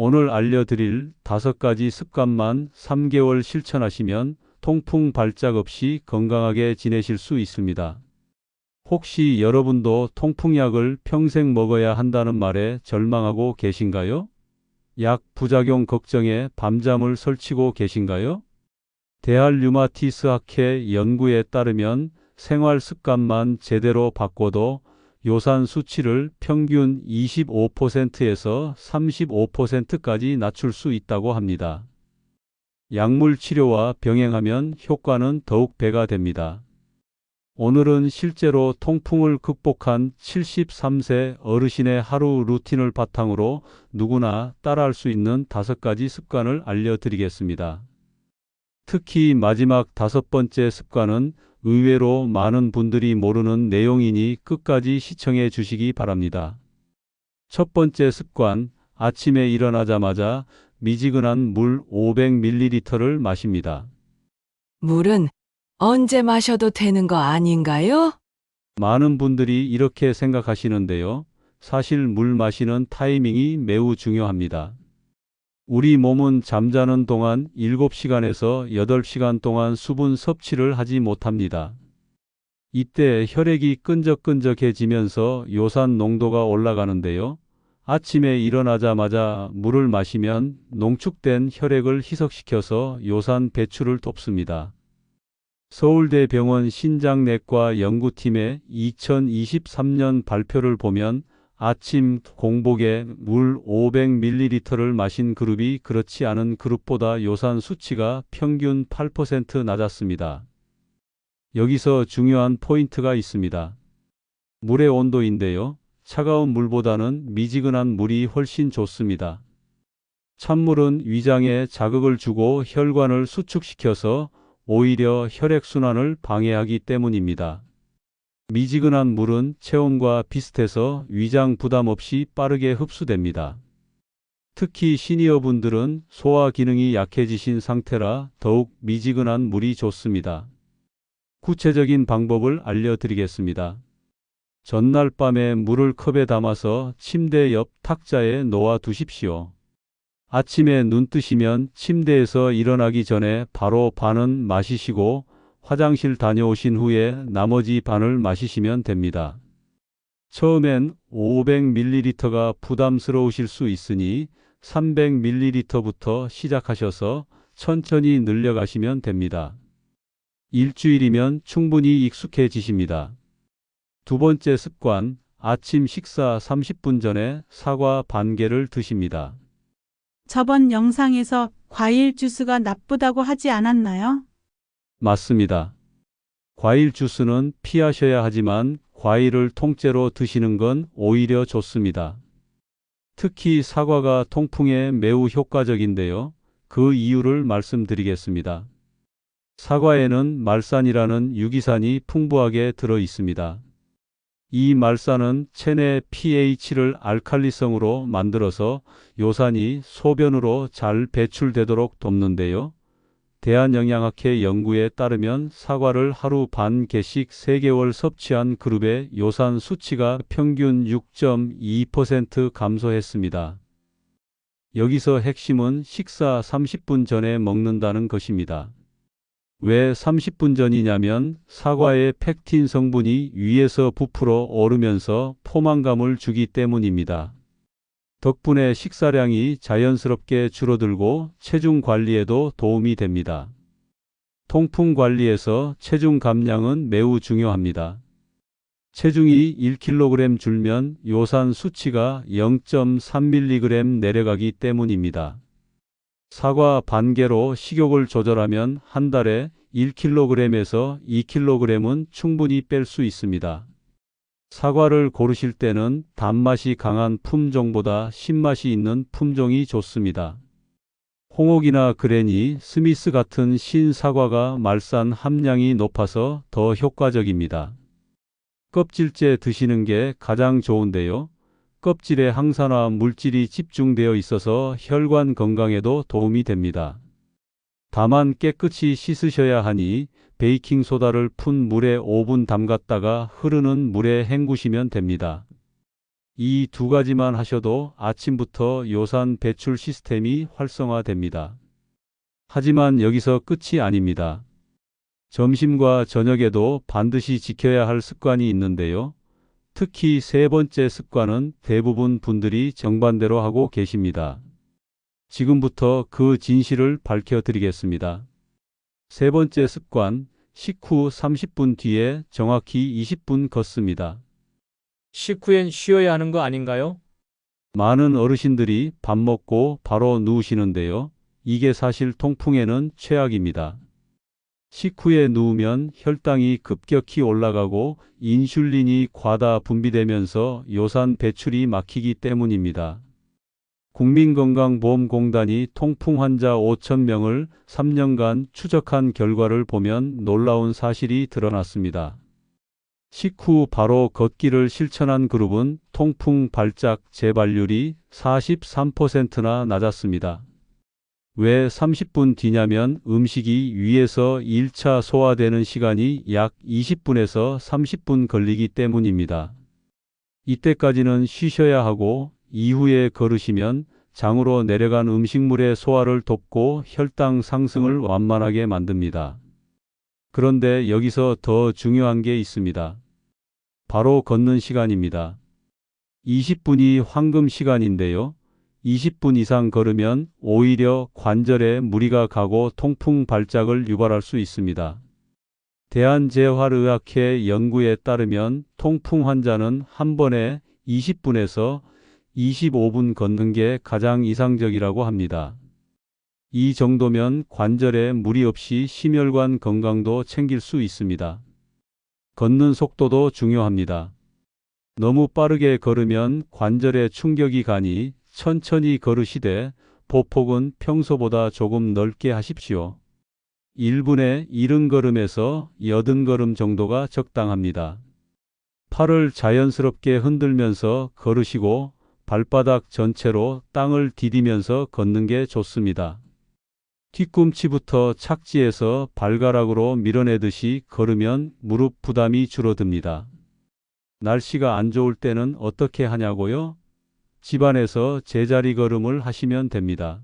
오늘 알려드릴 다섯 가지 습관만 3개월 실천하시면 통풍 발작 없이 건강하게 지내실 수 있습니다. 혹시 여러분도 통풍약을 평생 먹어야 한다는 말에 절망하고 계신가요? 약 부작용 걱정에 밤잠을 설치고 계신가요? 대할 류마티스 학회 연구에 따르면 생활 습관만 제대로 바꿔도 요산 수치를 평균 25%에서 35%까지 낮출 수 있다고 합니다. 약물 치료와 병행하면 효과는 더욱 배가 됩니다. 오늘은 실제로 통풍을 극복한 73세 어르신의 하루 루틴을 바탕으로 누구나 따라할 수 있는 다섯 가지 습관을 알려드리겠습니다. 특히 마지막 다섯 번째 습관은 의외로 많은 분들이 모르는 내용이니 끝까지 시청해 주시기 바랍니다. 첫 번째 습관, 아침에 일어나자마자 미지근한 물 500ml를 마십니다. 물은 언제 마셔도 되는 거 아닌가요? 많은 분들이 이렇게 생각하시는데요. 사실 물 마시는 타이밍이 매우 중요합니다. 우리 몸은 잠자는 동안 7시간에서 8시간 동안 수분 섭취를 하지 못합니다. 이때 혈액이 끈적끈적해지면서 요산 농도가 올라가는데요. 아침에 일어나자마자 물을 마시면 농축된 혈액을 희석시켜서 요산 배출을 돕습니다. 서울대병원 신장내과 연구팀의 2023년 발표를 보면 아침 공복에 물 500ml를 마신 그룹이 그렇지 않은 그룹보다 요산 수치가 평균 8% 낮았습니다. 여기서 중요한 포인트가 있습니다. 물의 온도인데요. 차가운 물보다는 미지근한 물이 훨씬 좋습니다. 찬물은 위장에 자극을 주고 혈관을 수축시켜서 오히려 혈액순환을 방해하기 때문입니다. 미지근한 물은 체온과 비슷해서 위장 부담 없이 빠르게 흡수됩니다. 특히 시니어분들은 소화 기능이 약해지신 상태라 더욱 미지근한 물이 좋습니다. 구체적인 방법을 알려드리겠습니다. 전날 밤에 물을 컵에 담아서 침대 옆 탁자에 놓아 두십시오. 아침에 눈 뜨시면 침대에서 일어나기 전에 바로 반은 마시시고 화장실 다녀오신 후에 나머지 반을 마시시면 됩니다. 처음엔 500ml가 부담스러우실 수 있으니 300ml부터 시작하셔서 천천히 늘려가시면 됩니다. 일주일이면 충분히 익숙해지십니다. 두 번째 습관, 아침 식사 30분 전에 사과 반 개를 드십니다. 저번 영상에서 과일 주스가 나쁘다고 하지 않았나요? 맞습니다. 과일 주스는 피하셔야 하지만 과일을 통째로 드시는 건 오히려 좋습니다. 특히 사과가 통풍에 매우 효과적인데요. 그 이유를 말씀드리겠습니다. 사과에는 말산이라는 유기산이 풍부하게 들어 있습니다. 이 말산은 체내 pH를 알칼리성으로 만들어서 요산이 소변으로 잘 배출되도록 돕는데요. 대한영양학회 연구에 따르면 사과를 하루 반 개씩 3개월 섭취한 그룹의 요산 수치가 평균 6.2% 감소했습니다. 여기서 핵심은 식사 30분 전에 먹는다는 것입니다. 왜 30분 전이냐면 사과의 팩틴 성분이 위에서 부풀어 오르면서 포만감을 주기 때문입니다. 덕분에 식사량이 자연스럽게 줄어들고 체중 관리에도 도움이 됩니다. 통풍 관리에서 체중 감량은 매우 중요합니다. 체중이 1kg 줄면 요산 수치가 0.3mg 내려가기 때문입니다. 사과 반 개로 식욕을 조절하면 한 달에 1kg에서 2kg은 충분히 뺄 수 있습니다. 사과를 고르실 때는 단맛이 강한 품종보다 신맛이 있는 품종이 좋습니다. 홍옥이나 그레니, 스미스 같은 신사과가 말산 함량이 높아서 더 효과적입니다. 껍질째 드시는 게 가장 좋은데요. 껍질에 항산화 물질이 집중되어 있어서 혈관 건강에도 도움이 됩니다. 다만 깨끗이 씻으셔야 하니 베이킹소다를 푼 물에 5분 담갔다가 흐르는 물에 헹구시면 됩니다. 이 두 가지만 하셔도 아침부터 요산 배출 시스템이 활성화됩니다. 하지만 여기서 끝이 아닙니다. 점심과 저녁에도 반드시 지켜야 할 습관이 있는데요. 특히 세 번째 습관은 대부분 분들이 정반대로 하고 계십니다. 지금부터 그 진실을 밝혀드리겠습니다. 세 번째 습관, 식후 30분 뒤에 정확히 20분 걷습니다. 식후엔 쉬어야 하는 거 아닌가요? 많은 어르신들이 밥 먹고 바로 누우시는데요. 이게 사실 통풍에는 최악입니다. 식후에 누우면 혈당이 급격히 올라가고 인슐린이 과다 분비되면서 요산 배출이 막히기 때문입니다. 국민건강보험공단이 통풍 환자 5천명을 3년간 추적한 결과를 보면 놀라운 사실이 드러났습니다. 식후 바로 걷기를 실천한 그룹은 통풍 발작 재발률이 43%나 낮았습니다. 왜 30분 뒤냐면 음식이 위에서 1차 소화되는 시간이 약 20분에서 30분 걸리기 때문입니다. 이때까지는 쉬셔야 하고 이후에 걸으시면 장으로 내려간 음식물의 소화를 돕고 혈당 상승을 완만하게 만듭니다. 그런데 여기서 더 중요한 게 있습니다. 바로 걷는 시간입니다. 20분이 황금 시간인데요. 20분 이상 걸으면 오히려 관절에 무리가 가고 통풍 발작을 유발할 수 있습니다. 대한재활의학회 연구에 따르면 통풍 환자는 한 번에 20분에서 25분 걷는 게 가장 이상적이라고 합니다. 이 정도면 관절에 무리 없이 심혈관 건강도 챙길 수 있습니다. 걷는 속도도 중요합니다. 너무 빠르게 걸으면 관절에 충격이 가니 천천히 걸으시되 보폭은 평소보다 조금 넓게 하십시오. 1분에 70걸음에서 80걸음 정도가 적당합니다. 팔을 자연스럽게 흔들면서 걸으시고 발바닥 전체로 땅을 디디면서 걷는 게 좋습니다. 뒤꿈치부터 착지해서 발가락으로 밀어내듯이 걸으면 무릎 부담이 줄어듭니다. 날씨가 안 좋을 때는 어떻게 하냐고요? 집안에서 제자리 걸음을 하시면 됩니다.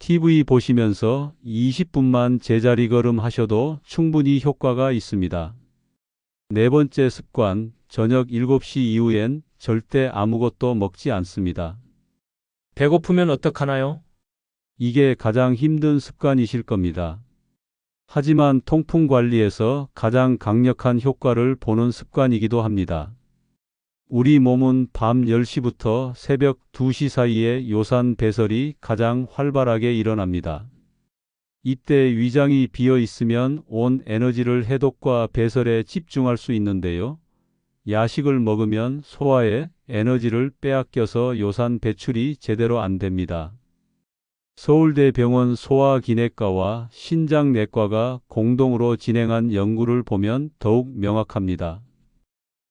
TV 보시면서 20분만 제자리 걸음 하셔도 충분히 효과가 있습니다. 네 번째 습관, 저녁 7시 이후엔 절대 아무것도 먹지 않습니다. 배고프면 어떡하나요? 이게 가장 힘든 습관이실 겁니다. 하지만 통풍 관리에서 가장 강력한 효과를 보는 습관이기도 합니다. 우리 몸은 밤 10시부터 새벽 2시 사이에 요산 배설이 가장 활발하게 일어납니다. 이때 위장이 비어 있으면 온 에너지를 해독과 배설에 집중할 수 있는데요. 야식을 먹으면 소화에 에너지를 빼앗겨서 요산 배출이 제대로 안 됩니다. 서울대병원 소화기내과와 신장내과가 공동으로 진행한 연구를 보면 더욱 명확합니다.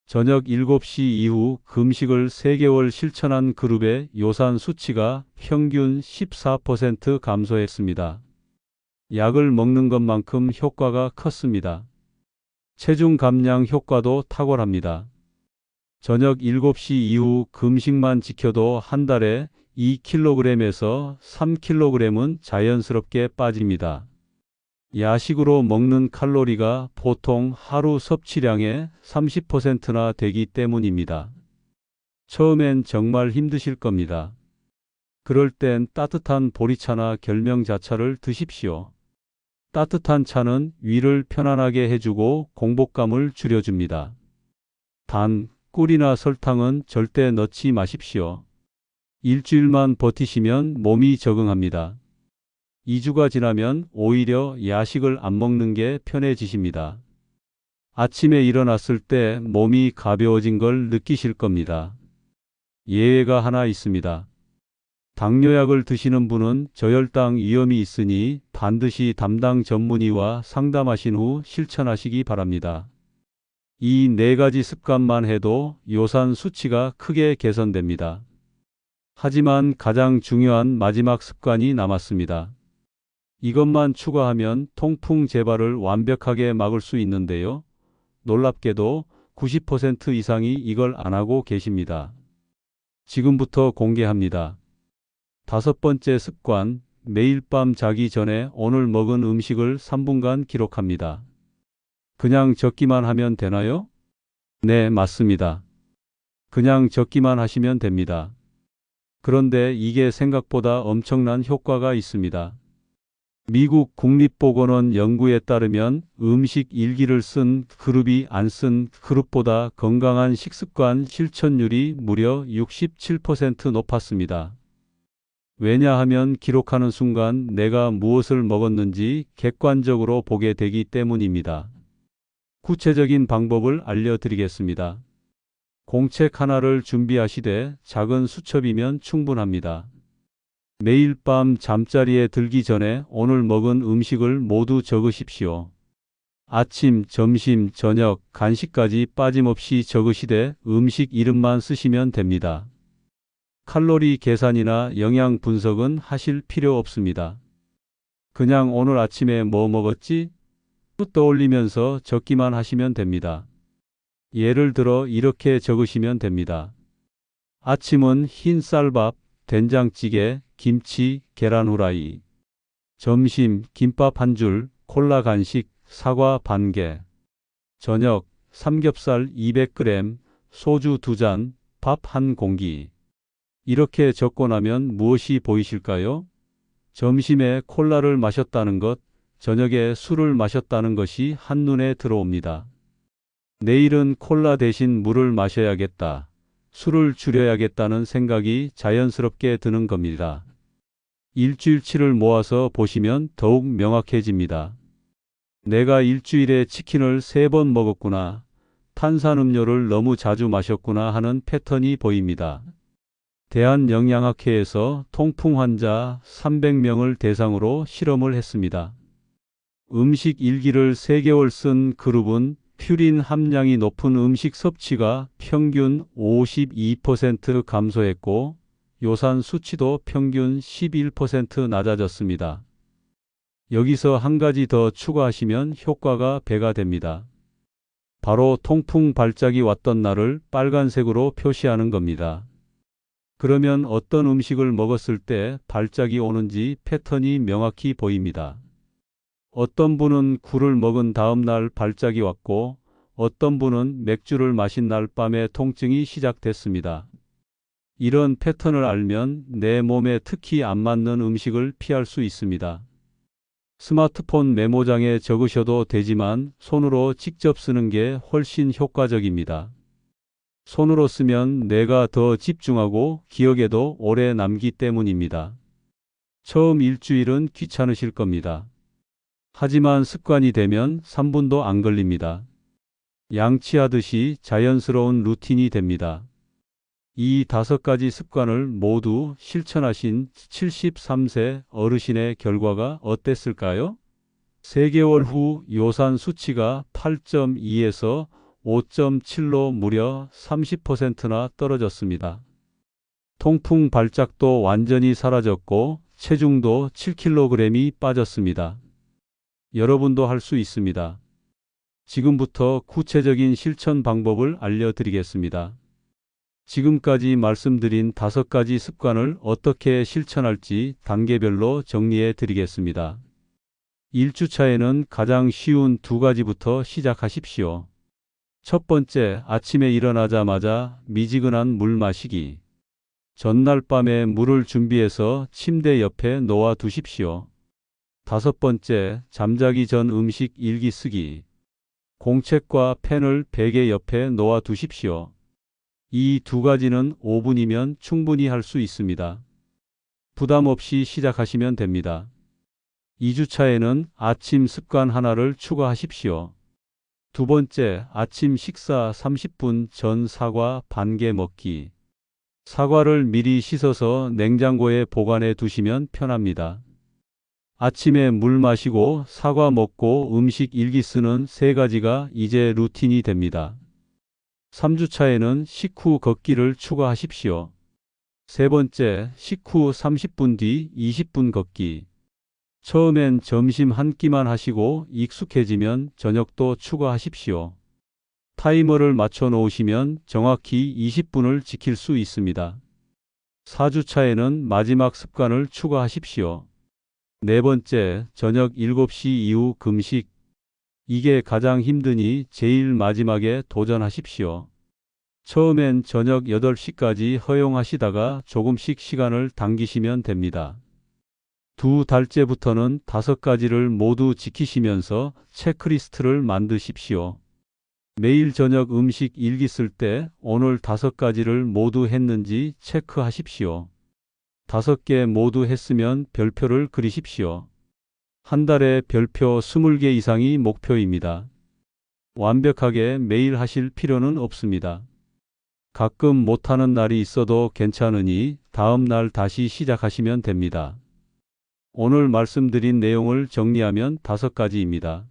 저녁 7시 이후 금식을 3개월 실천한 그룹의 요산 수치가 평균 14% 감소했습니다. 약을 먹는 것만큼 효과가 컸습니다. 체중 감량 효과도 탁월합니다. 저녁 7시 이후 금식만 지켜도 한 달에 2kg에서 3kg은 자연스럽게 빠집니다. 야식으로 먹는 칼로리가 보통 하루 섭취량의 30%나 되기 때문입니다. 처음엔 정말 힘드실 겁니다. 그럴 땐 따뜻한 보리차나 결명자차를 드십시오. 따뜻한 차는 위를 편안하게 해주고 공복감을 줄여줍니다. 단, 꿀이나 설탕은 절대 넣지 마십시오. 일주일만 버티시면 몸이 적응합니다. 2주가 지나면 오히려 야식을 안 먹는 게 편해지십니다. 아침에 일어났을 때 몸이 가벼워진 걸 느끼실 겁니다. 예외가 하나 있습니다. 당뇨약을 드시는 분은 저혈당 위험이 있으니 반드시 담당 전문의와 상담하신 후 실천하시기 바랍니다. 이 네 가지 습관만 해도 요산 수치가 크게 개선됩니다. 하지만 가장 중요한 마지막 습관이 남았습니다. 이것만 추가하면 통풍 재발을 완벽하게 막을 수 있는데요. 놀랍게도 90% 이상이 이걸 안 하고 계십니다. 지금부터 공개합니다. 다섯 번째 습관, 매일 밤 자기 전에 오늘 먹은 음식을 3분간 기록합니다. 그냥 적기만 하면 되나요? 네, 맞습니다. 그냥 적기만 하시면 됩니다. 그런데 이게 생각보다 엄청난 효과가 있습니다. 미국 국립보건원 연구에 따르면 음식 일기를 쓴 그룹이 안 쓴 그룹보다 건강한 식습관 실천율이 무려 67% 높았습니다. 왜냐하면 기록하는 순간 내가 무엇을 먹었는지 객관적으로 보게 되기 때문입니다. 구체적인 방법을 알려드리겠습니다. 공책 하나를 준비하시되 작은 수첩이면 충분합니다. 매일 밤 잠자리에 들기 전에 오늘 먹은 음식을 모두 적으십시오. 아침, 점심, 저녁, 간식까지 빠짐없이 적으시되 음식 이름만 쓰시면 됩니다. 칼로리 계산이나 영양 분석은 하실 필요 없습니다. 그냥 오늘 아침에 뭐 먹었지? 떠올리면서 적기만 하시면 됩니다. 예를 들어 이렇게 적으시면 됩니다. 아침은 흰 쌀밥, 된장찌개, 김치, 계란 후라이. 점심 김밥 한 줄, 콜라 간식, 사과 반 개. 저녁 삼겹살 200g, 소주 두 잔, 밥 한 공기. 이렇게 적고 나면 무엇이 보이실까요? 점심에 콜라를 마셨다는 것, 저녁에 술을 마셨다는 것이 한눈에 들어옵니다. 내일은 콜라 대신 물을 마셔야겠다. 술을 줄여야겠다는 생각이 자연스럽게 드는 겁니다. 일주일치를 모아서 보시면 더욱 명확해집니다. 내가 일주일에 치킨을 세 번 먹었구나. 탄산음료를 너무 자주 마셨구나 하는 패턴이 보입니다. 대한영양학회에서 통풍 환자 300명을 대상으로 실험을 했습니다. 음식 일기를 3개월 쓴 그룹은 퓨린 함량이 높은 음식 섭취가 평균 52% 감소했고 요산 수치도 평균 11% 낮아졌습니다. 여기서 한 가지 더 추가하시면 효과가 배가 됩니다. 바로 통풍 발작이 왔던 날을 빨간색으로 표시하는 겁니다. 그러면 어떤 음식을 먹었을 때 발작이 오는지 패턴이 명확히 보입니다. 어떤 분은 굴을 먹은 다음 날 발작이 왔고 어떤 분은 맥주를 마신 날 밤에 통증이 시작됐습니다. 이런 패턴을 알면 내 몸에 특히 안 맞는 음식을 피할 수 있습니다. 스마트폰 메모장에 적으셔도 되지만 손으로 직접 쓰는 게 훨씬 효과적입니다. 손으로 쓰면 내가 더 집중하고 기억에도 오래 남기 때문입니다. 처음 일주일은 귀찮으실 겁니다. 하지만 습관이 되면 3분도 안 걸립니다. 양치하듯이 자연스러운 루틴이 됩니다. 이 다섯 가지 습관을 모두 실천하신 73세 어르신의 결과가 어땠을까요? 3개월 후 요산 수치가 8.2에서 5.7로 무려 30%나 떨어졌습니다. 통풍 발작도 완전히 사라졌고 체중도 7kg이 빠졌습니다. 여러분도 할 수 있습니다. 지금부터 구체적인 실천 방법을 알려드리겠습니다. 지금까지 말씀드린 다섯 가지 습관을 어떻게 실천할지 단계별로 정리해 드리겠습니다. 1주차에는 가장 쉬운 두 가지부터 시작하십시오. 첫 번째, 아침에 일어나자마자 미지근한 물 마시기. 전날 밤에 물을 준비해서 침대 옆에 놓아 두십시오. 다섯 번째, 잠자기 전 음식 일기 쓰기. 공책과 펜을 베개 옆에 놓아 두십시오. 이 두 가지는 5분이면 충분히 할 수 있습니다. 부담 없이 시작하시면 됩니다. 2주차에는 아침 습관 하나를 추가하십시오. 두 번째, 아침 식사 30분 전 사과 반 개 먹기. 사과를 미리 씻어서 냉장고에 보관해 두시면 편합니다. 아침에 물 마시고 사과 먹고 음식 일기 쓰는 세 가지가 이제 루틴이 됩니다. 3주차에는 식후 걷기를 추가하십시오. 세 번째, 식후 30분 뒤 20분 걷기. 처음엔 점심 한 끼만 하시고 익숙해지면 저녁도 추가하십시오. 타이머를 맞춰 놓으시면 정확히 20분을 지킬 수 있습니다. 4주차에는 마지막 습관을 추가하십시오. 네 번째, 저녁 7시 이후 금식. 이게 가장 힘드니 제일 마지막에 도전하십시오. 처음엔 저녁 8시까지 허용하시다가 조금씩 시간을 당기시면 됩니다. 두 달째부터는 다섯 가지를 모두 지키시면서 체크리스트를 만드십시오. 매일 저녁 음식 일기 쓸 때 오늘 다섯 가지를 모두 했는지 체크하십시오. 다섯 개 모두 했으면 별표를 그리십시오. 한 달에 별표 20개 이상이 목표입니다. 완벽하게 매일 하실 필요는 없습니다. 가끔 못하는 날이 있어도 괜찮으니 다음 날 다시 시작하시면 됩니다. 오늘 말씀드린 내용을 정리하면 다섯 가지입니다.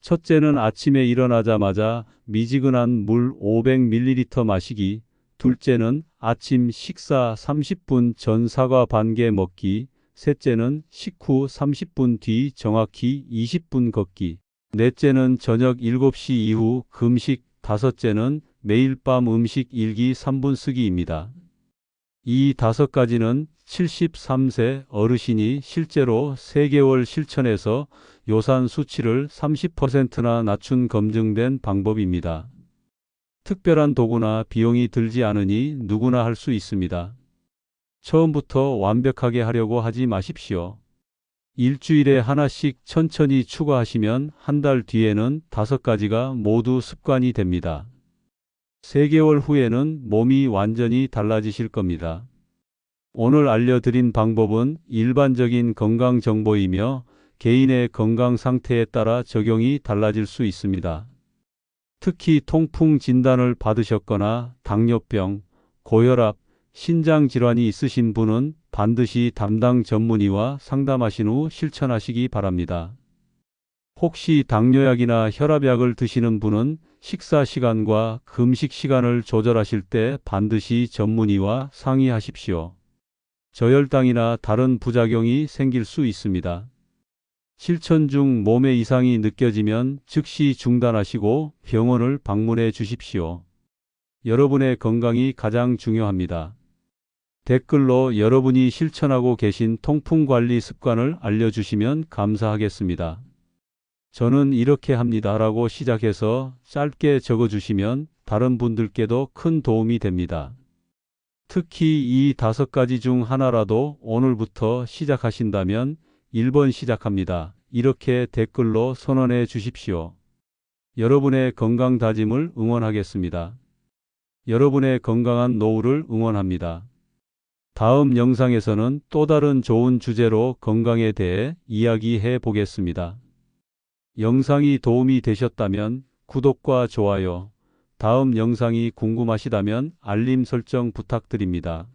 첫째는 아침에 일어나자마자 미지근한 물 500ml 마시기. 둘째는 아침 식사 30분 전 사과 반 개 먹기. 셋째는 식후 30분 뒤 정확히 20분 걷기. 넷째는 저녁 7시 이후 금식. 다섯째는 매일 밤 음식 일기 3분 쓰기입니다. 이 다섯 가지는 73세 어르신이 실제로 3개월 실천해서 요산 수치를 30%나 낮춘 검증된 방법입니다. 특별한 도구나 비용이 들지 않으니 누구나 할 수 있습니다. 처음부터 완벽하게 하려고 하지 마십시오. 일주일에 하나씩 천천히 추가하시면 한 달 뒤에는 다섯 가지가 모두 습관이 됩니다. 3개월 후에는 몸이 완전히 달라지실 겁니다. 오늘 알려드린 방법은 일반적인 건강 정보이며 개인의 건강 상태에 따라 적용이 달라질 수 있습니다. 특히 통풍 진단을 받으셨거나 당뇨병, 고혈압, 신장 질환이 있으신 분은 반드시 담당 전문의와 상담하신 후 실천하시기 바랍니다. 혹시 당뇨약이나 혈압약을 드시는 분은 식사 시간과 금식 시간을 조절하실 때 반드시 전문의와 상의하십시오. 저혈당이나 다른 부작용이 생길 수 있습니다. 실천 중 몸에 이상이 느껴지면 즉시 중단하시고 병원을 방문해 주십시오. 여러분의 건강이 가장 중요합니다. 댓글로 여러분이 실천하고 계신 통풍 관리 습관을 알려주시면 감사하겠습니다. 저는 이렇게 합니다 라고 시작해서 짧게 적어주시면 다른 분들께도 큰 도움이 됩니다. 특히 이 다섯 가지 중 하나라도 오늘부터 시작하신다면 1번 시작합니다. 이렇게 댓글로 선언해 주십시오. 여러분의 건강 다짐을 응원하겠습니다. 여러분의 건강한 노후를 응원합니다. 다음 영상에서는 또 다른 좋은 주제로 건강에 대해 이야기해 보겠습니다. 영상이 도움이 되셨다면 구독과 좋아요, 다음 영상이 궁금하시다면 알림 설정 부탁드립니다.